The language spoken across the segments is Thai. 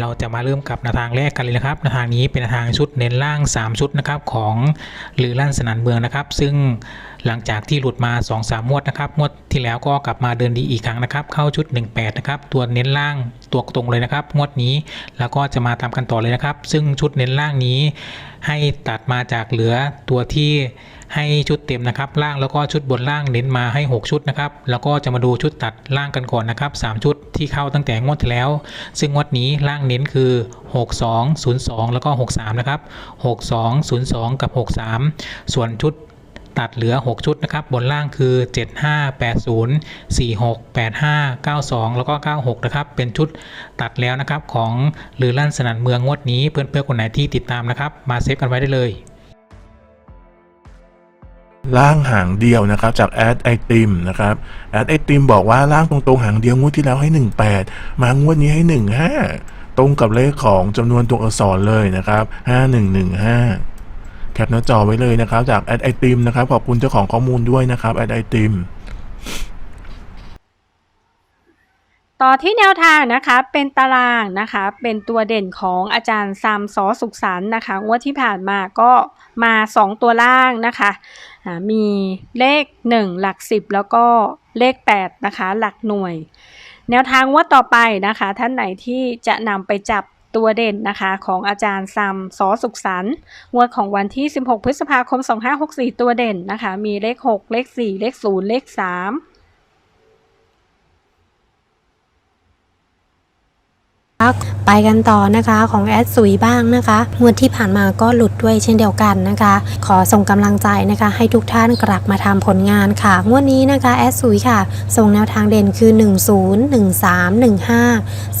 เราจะมาเริ่มกับแนวทางแรกกันเลยนะครับแนวทางนี้เป็นแนวทางชุดเน้นล่าง 3 ชุดนะครับของลือลั่นสนันเมืองนะครับ ซึ่งหลังจากที่หลุดมา 2 3งวดนะครับงวดที่แล้วก็กลับมาเดินดีอีกครั้งนะครับ เข้าชุด 18 นะครับ ตัวเน้นล่างตัวตรงเลยนะครับ งวดนี้แล้วก็จะมาตามกันต่อเลยนะครับ ซึ่งชุดเน้นล่างนี้ ให้ตัดมาจากเหลือตัวที่ให้ชุดเต็มนะครับ ล่างแล้วก็ชุดบนล่างเน้นมาให้ 6 ชุดนะครับ แล้วก็จะมาดูชุดตัดล่างกันก่อนนะครับ 3 ชุดที่เข้าตั้งแต่งวดที่แล้ว ซึ่งงวดนี้ล่างเน้นคือ 62 02 แล้วก็ 63 นะครับ 62 02 กับ 63 ส่วนชุด ตัดเหลือ 6 ชุดนะครับ บนล่างคือ 75 80 46 85 92 แล้วก็ 96 นะครับ เป็นชุดตัดแล้วนะครับของลือลั่นสนันเมืองงวดนี้เพื่อนๆคนไหนที่ติดตามนะครับ มาเซฟกันไว้ได้เลยล่างหางเดียวนะครับจากแอดไอติมนะครับแอดไอติมบอกว่าล่างตรงๆหางเดียวงวดที่แล้วให้ 18 มางวดนี้ให้ 15 ตรงกับเลขของจำนวนตัวอักษรเลยนะครับ 5115 แคปหน้าจอไว้เลยนะครับ จากแอดไอติมนะครับขอบคุณเจ้าของข้อมูลด้วยนะครับแอดไอติมต่อที่แนวทางนะคะเป็นตารางนะคะเป็นตัวเด่นของอาจารย์ซัมซอสุขสันนะคะงวดที่ผ่านมาก็มา 2 ตัวล่างนะคะมีเลข 1 หลัก 10 แล้วก็เลข8นะคะหลักหน่วย แนวทางงวดต่อไปนะคะ ท่านไหนที่จะนำไปจับ ตัวเด่นนะคะ ของอาจารย์ซัมซอสุขสันต์งวดของวันที่ 16 พฤษภาคม 2564 ตัวเด่นนะคะ มีเลข 6 เลข 4 เลข 0 เลข 3 ไปกันต่อนะคะของแอดสุยบ้างนะคะงวดที่ผ่านมาก็หลุดด้วยเช่นเดียวกันนะคะ ขอส่งกำลังใจนะคะ ให้ทุกท่านกลับมาทำผลงานค่ะ งวดนี้นะคะแอดสุยค่ะ ส่งแนวทางเด่นคือ 10 13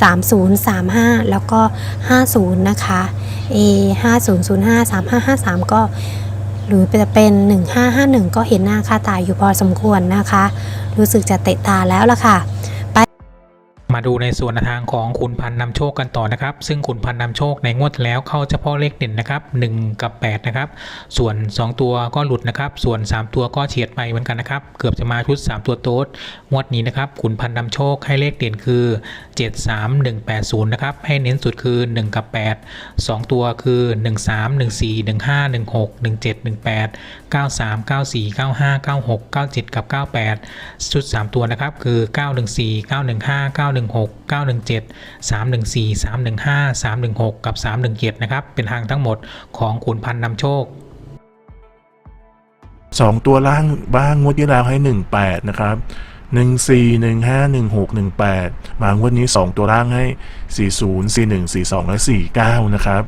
15 30 35 แล้วก็ 50 นะคะ A 5005 3553 ก็หรือจะเป็น 1551 ก็เห็นหน้าค่าตาอยู่พอสมควรนะคะ รู้สึกจะเตะตาแล้วล่ะค่ะ มาดูในส่วนทางของขุนพันธ์นำโชคกันต่อนะครับ ซึ่งขุนพันธ์นำโชคในงวดแล้วเข้าเฉพาะเลขเด่นนะครับ 1 กับ 8 นะครับ ส่วน 2 ตัวก็หลุดนะครับ ส่วน 3 ตัวก็เฉียดไปเหมือนกันนะครับ เกือบจะมาชุด 3 ตัวโต๊ดงวดนี้นะครับขุนพันธ์นำโชคให้เลขเด่นคือ 73180 นะครับ ให้เน้นสุดคือ 1 กับ 8 2 ตัวคือ 13 14 15 16 17 18 93 94 95 96 97 กับ 98 ชุด 3 ตัวนะครับคือ 914 915 916 917 314 315 316 กับ 317 นะครับ เป็นทางทั้งหมดของขุนพันธ์นำโชคสองตัวล่างบ้างงวดที่แล้วให้ 18 นะครับหนึ่งสี่หนึ่งห้าหนึ่งหกหนึ่งแปดมางวดนี้สองตัวล่างให้สี่ศูนย์สี่หนึ่งสี่สองและสี่เก้านะครับ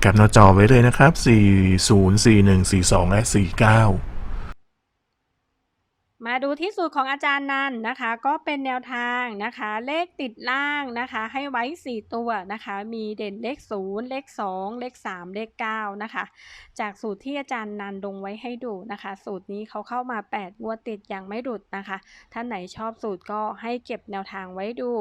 แคปหน้าจอไว้เลยนะครับสี่ศูนย์สี่หนึ่งสี่สองและสี่เก้า มาดูที่สูตรของอาจารย์นันนะคะ ก็เป็นแนวทางนะคะ เลขติดล่างนะคะ ให้ไว้ 4 ตัวนะคะ มีเด่นเลข 0 เลข 2 เลข 3 เลข 9 นะคะ จากสูตรที่อาจารย์นันลงไว้ให้ดูนะคะ สูตรนี้เขาเข้ามา 8 งวดติดอย่างไม่หลุดนะคะ ท่านไหนชอบสูตรก็ให้เก็บแนวทางไว้ดู